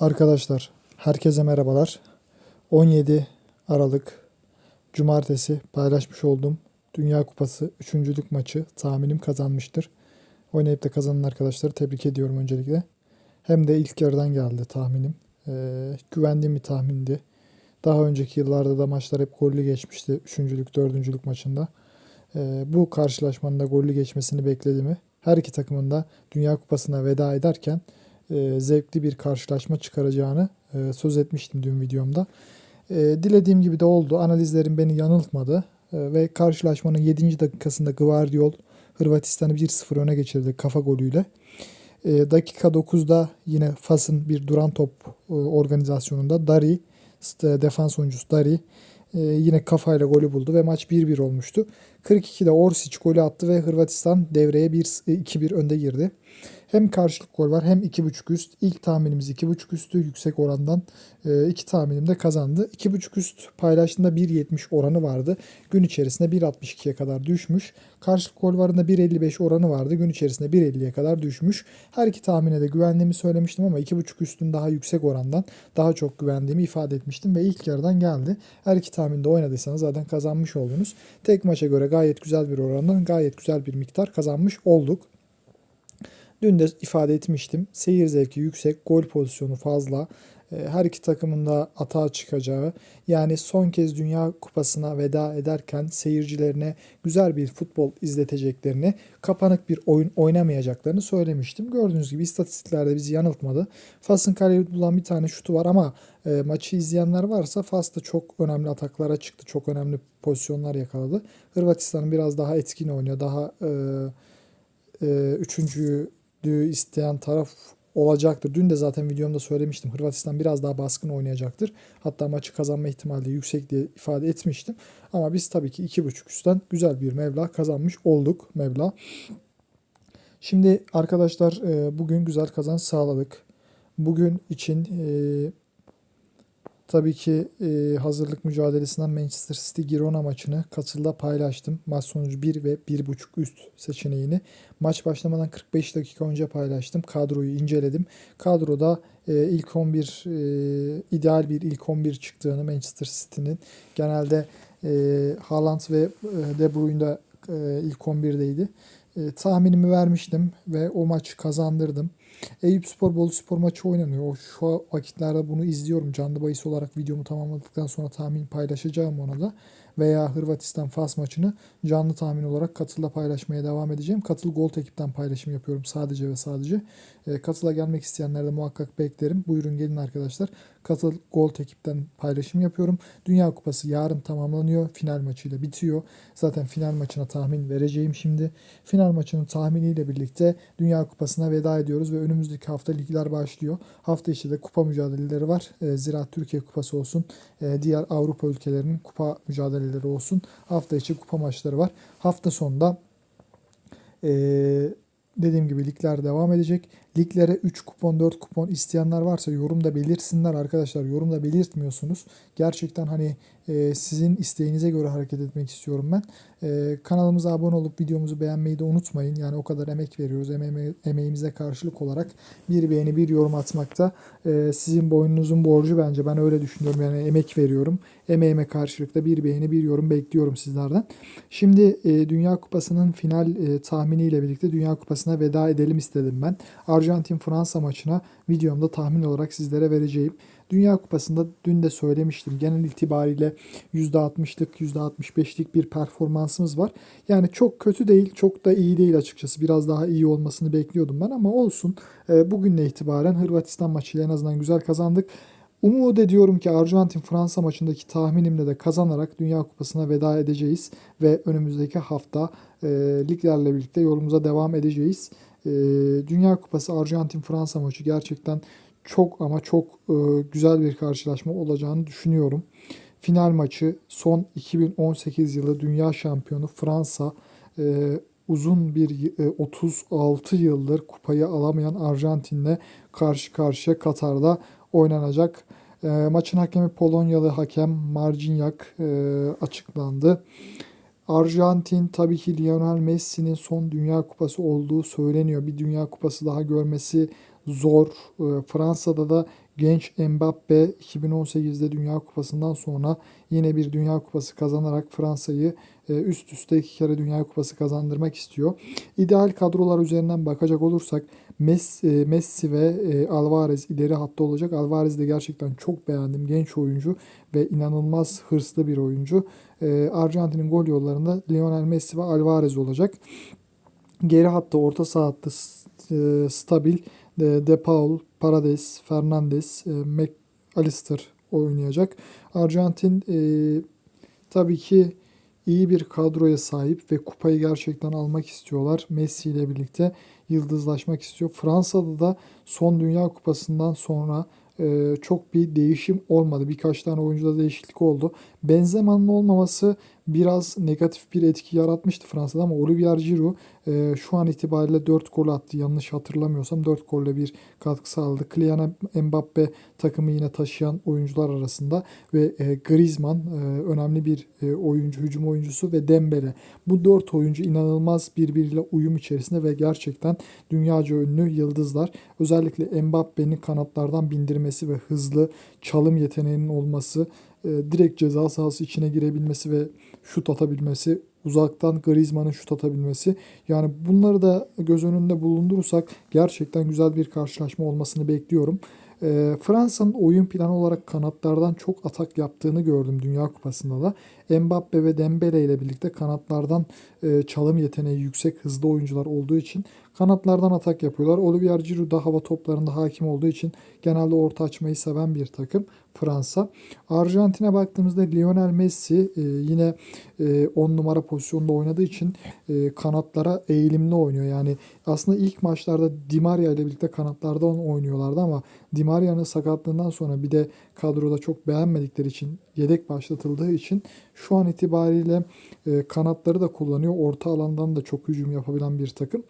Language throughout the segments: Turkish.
Arkadaşlar, herkese merhabalar. 17 Aralık Cumartesi paylaşmış olduğum Dünya Kupası 3. maçı tahminim kazanmıştır. Oynayıp da kazanan arkadaşları tebrik ediyorum öncelikle. Hem de ilk yarıdan geldi tahminim. Ee, güvendiğim bir tahmindi. Daha önceki yıllarda da maçlar hep gollü geçmişti. Üçüncülük, dördüncülük maçında. Ee, bu karşılaşmanın da gollü geçmesini beklediğimi, her iki takımın da Dünya Kupası'na veda ederken e, zevkli bir karşılaşma çıkaracağını e, söz etmiştim dün videomda. E, dilediğim gibi de oldu. Analizlerim beni yanıltmadı. Ve karşılaşmanın 7. dakikasında Gvardiol Hırvatistan'ı 1-0 öne geçirdi kafa golüyle. Dakika 9'da yine Fas'ın bir duran top organizasyonunda Dari, defans oyuncusu Dari e, yine kafayla golü buldu ve maç 1-1 olmuştu. 42'de Orsic golü attı ve Hırvatistan devreye 1 2-1 önde girdi. Hem karşılık gol var hem 2.5 üst. İlk tahminimiz 2.5 üstü yüksek orandan. E, iki tahminim de kazandı. 2.5 üst paylaştığında 1.70 oranı vardı. Gün içerisinde 1.62'ye kadar düşmüş. Karşılık gol varında 1.55 oranı vardı. Gün içerisinde 1.50'ye kadar düşmüş. Her iki tahmine de güvendiğimi söylemiştim ama 2.5 üstün daha yüksek orandan daha çok güvendiğimi ifade etmiştim ve ilk yarıdan geldi. Her iki tahminde oynadıysanız zaten kazanmış oldunuz. Tek maça göre gayet güzel bir orandan gayet güzel bir miktar kazanmış olduk. Dün de ifade etmiştim. Seyir zevki yüksek, gol pozisyonu fazla. E, Her iki takımın da atağa çıkacağı, yani son kez Dünya Kupası'na veda ederken seyircilerine güzel bir futbol izleteceklerini, kapanık bir oyun oynamayacaklarını söylemiştim. Gördüğünüz gibi istatistiklerde bizi yanıltmadı. Fas'ın kaleye bulan bir tane şutu var ama e, maçı izleyenler varsa Fas da çok önemli ataklara çıktı. Çok önemli pozisyonlar yakaladı. Hırvatistan'ın biraz daha etkin oynuyor. Daha e, e, üçüncüyü isteyen taraf olacaktır. Dün de zaten videomda söylemiştim. Hırvatistan biraz daha baskın oynayacaktır. Hatta maçı kazanma ihtimali yüksek diye ifade etmiştim. Ama biz tabii ki 2.5 üstten güzel bir meblağ kazanmış olduk meblağ. Şimdi arkadaşlar e, bugün güzel kazanç sağladık. Bugün için e, tabii ki e, hazırlık mücadelesinden Manchester City Girona maçını katılda paylaştım. Maç sonucu 1 ve 1.5 üst seçeneğini. Maç başlamadan 45 dakika önce paylaştım. Kadroyu inceledim. Kadroda e, ilk 11 e, ideal bir ilk 11 çıktığını Manchester City'nin genelde e, Haaland ve e, De Bruyne de e, ilk 11'deydi. E, tahminimi vermiştim ve o maçı kazandırdım. Eyüp Spor Bolu Spor maçı oynanıyor. O şu vakitlerde bunu izliyorum. Canlı bahis olarak videomu tamamladıktan sonra tahmin paylaşacağım ona da. Veya Hırvatistan Fas maçını canlı tahmin olarak Katıl'da paylaşmaya devam edeceğim. Katıl Gold ekipten paylaşım yapıyorum sadece ve sadece. E, Katıl'a gelmek isteyenler de muhakkak beklerim. Buyurun gelin arkadaşlar. Katıl Gold ekipten paylaşım yapıyorum. Dünya Kupası yarın tamamlanıyor. Final maçıyla bitiyor. Zaten final maçına tahmin vereceğim şimdi. Final maçının tahminiyle birlikte Dünya Kupası'na veda ediyoruz ve önümüzdeki hafta ligler başlıyor. Hafta içi de kupa mücadeleleri var. E, Zira Türkiye Kupası olsun, e, diğer Avrupa ülkelerinin kupa mücadeleleri olsun. Hafta içi kupa maçları var. Hafta sonunda e, dediğim gibi ligler devam edecek. Liglere 3 kupon 4 kupon isteyenler varsa yorumda belirsinler arkadaşlar. Yorumda belirtmiyorsunuz. Gerçekten hani e, sizin isteğinize göre hareket etmek istiyorum ben. E, kanalımıza abone olup videomuzu beğenmeyi de unutmayın. Yani o kadar emek veriyoruz. Emeğime, emeğimize karşılık olarak bir beğeni bir yorum atmakta e, sizin boynunuzun borcu bence. Ben öyle düşünüyorum. Yani emek veriyorum. Emeğime karşılık da bir beğeni bir yorum bekliyorum sizlerden. Şimdi e, Dünya Kupası'nın final e, tahminiyle birlikte Dünya Kupası'na veda edelim istedim ben. Arjantin-Fransa maçına videomda tahmin olarak sizlere vereceğim. Dünya Kupası'nda dün de söylemiştim. Genel itibariyle %60'lık, %65'lik bir performansımız var. Yani çok kötü değil, çok da iyi değil açıkçası. Biraz daha iyi olmasını bekliyordum ben ama olsun. E, bugünle itibaren Hırvatistan maçıyla en azından güzel kazandık. Umut ediyorum ki Arjantin-Fransa maçındaki tahminimle de kazanarak Dünya Kupası'na veda edeceğiz. Ve önümüzdeki hafta e, liglerle birlikte yolumuza devam edeceğiz. E, Dünya Kupası Arjantin-Fransa maçı gerçekten çok ama çok e, güzel bir karşılaşma olacağını düşünüyorum. Final maçı son 2018 yılı dünya şampiyonu Fransa e, uzun bir e, 36 yıldır kupayı alamayan Arjantin'le karşı karşıya Katar'da oynanacak. E, maçın hakemi Polonyalı hakem Marciniak e, açıklandı. Arjantin tabii ki Lionel Messi'nin son Dünya Kupası olduğu söyleniyor. Bir Dünya Kupası daha görmesi zor. E, Fransa'da da genç Mbappe 2018'de Dünya Kupası'ndan sonra yine bir Dünya Kupası kazanarak Fransa'yı e, üst üste iki kere Dünya Kupası kazandırmak istiyor. İdeal kadrolar üzerinden bakacak olursak Messi, e, Messi ve e, Alvarez ileri hatta olacak. Alvarez de gerçekten çok beğendim. Genç oyuncu ve inanılmaz hırslı bir oyuncu. Arjantin'in gol yollarında Lionel Messi ve Alvarez olacak. Geri hatta orta saha stabil. De, De Paul, Paredes, Fernandes, e, McAllister oynayacak. Arjantin e, tabii ki iyi bir kadroya sahip ve kupayı gerçekten almak istiyorlar. Messi ile birlikte yıldızlaşmak istiyor. Fransa'da da son Dünya Kupası'ndan sonra e, çok bir değişim olmadı. Birkaç tane oyuncuda değişiklik oldu. Benzema'nın olmaması biraz negatif bir etki yaratmıştı Fransa'da ama Olivier Giroud e, şu an itibariyle 4 gol attı. Yanlış hatırlamıyorsam 4 golle bir katkı sağladı. Kylian Mbappe takımı yine taşıyan oyuncular arasında ve e, Griezmann e, önemli bir e, oyuncu, hücum oyuncusu ve Dembele. Bu 4 oyuncu inanılmaz birbiriyle uyum içerisinde ve gerçekten dünyaca ünlü yıldızlar. Özellikle Mbappe'nin kanatlardan bindirmesi ve hızlı çalım yeteneğinin olması e, direkt ceza sahası içine girebilmesi ve şut atabilmesi, uzaktan Griezmann'ın şut atabilmesi. Yani bunları da göz önünde bulundurursak gerçekten güzel bir karşılaşma olmasını bekliyorum. E, Fransa'nın oyun planı olarak kanatlardan çok atak yaptığını gördüm Dünya Kupası'nda da. Mbappe ve Dembele ile birlikte kanatlardan e, çalım yeteneği yüksek hızlı oyuncular olduğu için kanatlardan atak yapıyorlar. Olivier Giroud da hava toplarında hakim olduğu için genelde orta açmayı seven bir takım Fransa. Arjantin'e baktığımızda Lionel Messi e, yine 10 e, numara pozisyonda oynadığı için e, kanatlara eğilimli oynuyor. Yani aslında ilk maçlarda Di Maria ile birlikte kanatlarda oynuyorlardı ama Di Maria'nın sakatlığından sonra bir de kadroda çok beğenmedikleri için yedek başlatıldığı için şu an itibariyle kanatları da kullanıyor. Orta alandan da çok hücum yapabilen bir takım.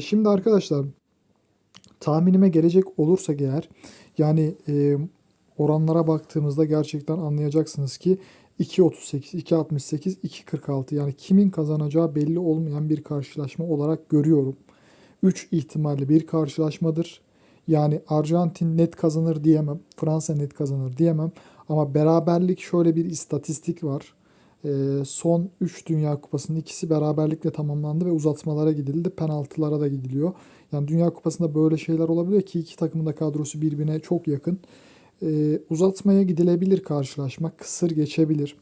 Şimdi arkadaşlar tahminime gelecek olursa eğer yani e, oranlara baktığımızda gerçekten anlayacaksınız ki 2.38, 2.68, 2.46 yani kimin kazanacağı belli olmayan bir karşılaşma olarak görüyorum. 3 ihtimalli bir karşılaşmadır. Yani Arjantin net kazanır diyemem. Fransa net kazanır diyemem. Ama beraberlik şöyle bir istatistik var. Ee, son 3 Dünya Kupası'nın ikisi beraberlikle tamamlandı ve uzatmalara gidildi. Penaltılara da gidiliyor. Yani Dünya Kupası'nda böyle şeyler olabiliyor ki iki takımın da kadrosu birbirine çok yakın. Ee, uzatmaya gidilebilir karşılaşma. Kısır geçebilir.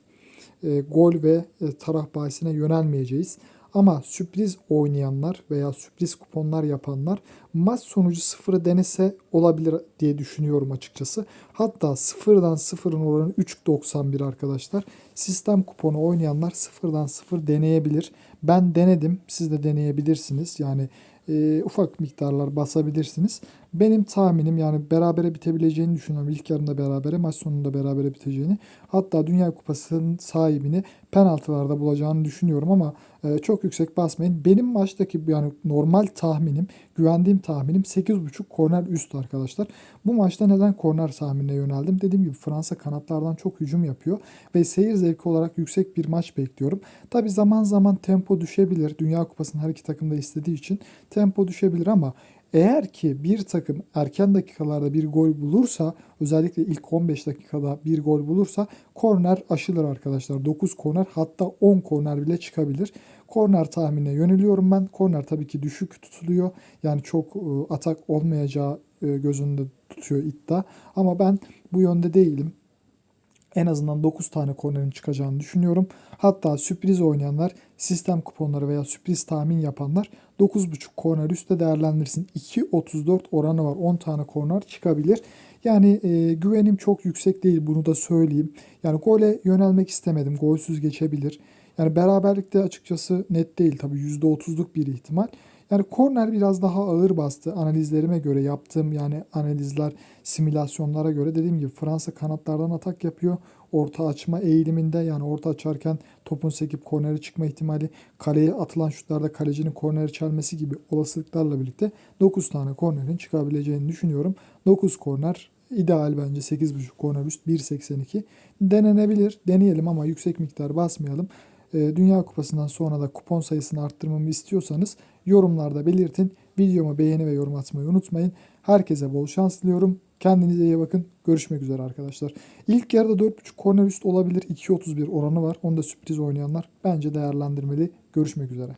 Ee, gol ve e, taraf bahisine yönelmeyeceğiz. Ama sürpriz oynayanlar veya sürpriz kuponlar yapanlar maç sonucu sıfırı denese olabilir diye düşünüyorum açıkçası. Hatta sıfırdan sıfırın oranı 3.91 arkadaşlar. Sistem kuponu oynayanlar sıfırdan sıfır deneyebilir. Ben denedim. Siz de deneyebilirsiniz. Yani e, ufak miktarlar basabilirsiniz. Benim tahminim yani berabere bitebileceğini düşünüyorum. İlk yarında berabere, maç sonunda berabere biteceğini. Hatta Dünya Kupası'nın sahibini penaltılarda bulacağını düşünüyorum ama e, çok yüksek basmayın. Benim maçtaki yani normal tahminim, güvendiğim tahminim 8.5 korner üst arkadaşlar. Bu maçta neden korner tahminine yöneldim? Dediğim gibi Fransa kanatlardan çok hücum yapıyor ve seyir zevki olarak yüksek bir maç bekliyorum. Tabi zaman zaman tempo düşebilir. Dünya Kupası'nın her iki takım da istediği için tempo düşebilir ama eğer ki bir takım erken dakikalarda bir gol bulursa özellikle ilk 15 dakikada bir gol bulursa korner aşılır arkadaşlar. 9 korner hatta 10 korner bile çıkabilir. Korner tahminine yöneliyorum ben. Korner tabii ki düşük tutuluyor. Yani çok ıı, atak olmayacağı ıı, gözünde tutuyor iddia. Ama ben bu yönde değilim en azından 9 tane kornerin çıkacağını düşünüyorum. Hatta sürpriz oynayanlar, sistem kuponları veya sürpriz tahmin yapanlar 9.5 korner üstte değerlendirsin. 2.34 oranı var. 10 tane korner çıkabilir. Yani e, güvenim çok yüksek değil bunu da söyleyeyim. Yani gole yönelmek istemedim. Golsüz geçebilir. Yani beraberlikte açıkçası net değil tabii %30'luk bir ihtimal. Yani korner biraz daha ağır bastı analizlerime göre yaptığım yani analizler simülasyonlara göre dediğim gibi Fransa kanatlardan atak yapıyor. Orta açma eğiliminde yani orta açarken topun sekip kornere çıkma ihtimali kaleye atılan şutlarda kalecinin korneri çelmesi gibi olasılıklarla birlikte 9 tane kornerin çıkabileceğini düşünüyorum. 9 korner ideal bence 8.5 korner üst 1.82 denenebilir. Deneyelim ama yüksek miktar basmayalım. Ee, Dünya Kupası'ndan sonra da kupon sayısını arttırmamı istiyorsanız yorumlarda belirtin. Videomu beğeni ve yorum atmayı unutmayın. Herkese bol şans diliyorum. Kendinize iyi bakın. Görüşmek üzere arkadaşlar. İlk yarıda 4.5 korner üst olabilir. 2.31 oranı var. Onu da sürpriz oynayanlar bence değerlendirmeli. Görüşmek üzere.